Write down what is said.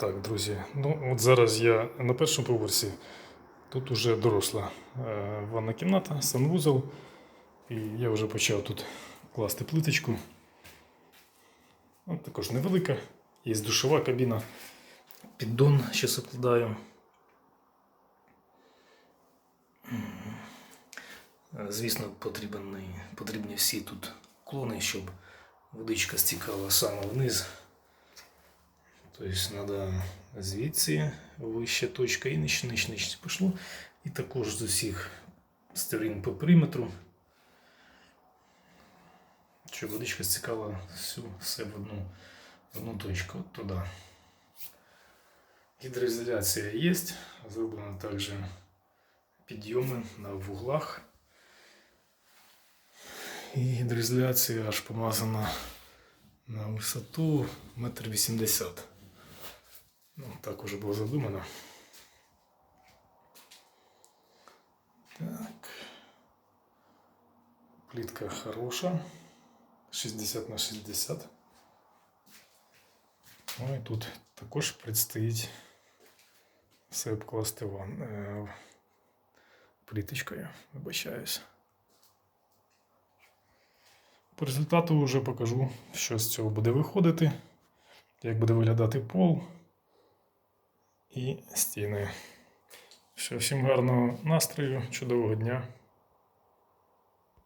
Так, друзі, ну от зараз я на першому поверсі. Тут уже доросла е, ванна кімната, санвузол. І я вже почав тут класти плиточку. От також невелика. Є душова кабіна. Піддон ще закладаю. Е, Звісно, потрібні, потрібні всі тут клони, щоб водичка стікала саме вниз. Тобто треба звідси вища точка і нижче, нижче, нижче пішло. І також з усіх сторін по периметру. Щоб водичка стікала всю все в одну, в одну точку. От туди. Гідроізоляція є. Зроблено також підйоми на вуглах. І гідроізоляція аж помазана на висоту 1,80 м. Ну, так уже було задумано. Так. Плитка хороша. 60 на 60. Ну і тут також предстоїть все обкласти ван... е, плиточкою. Вибачаюсь. По результату вже покажу, що з цього буде виходити, як буде виглядати пол і стіни. Що, всім гарного настрою, чудового дня.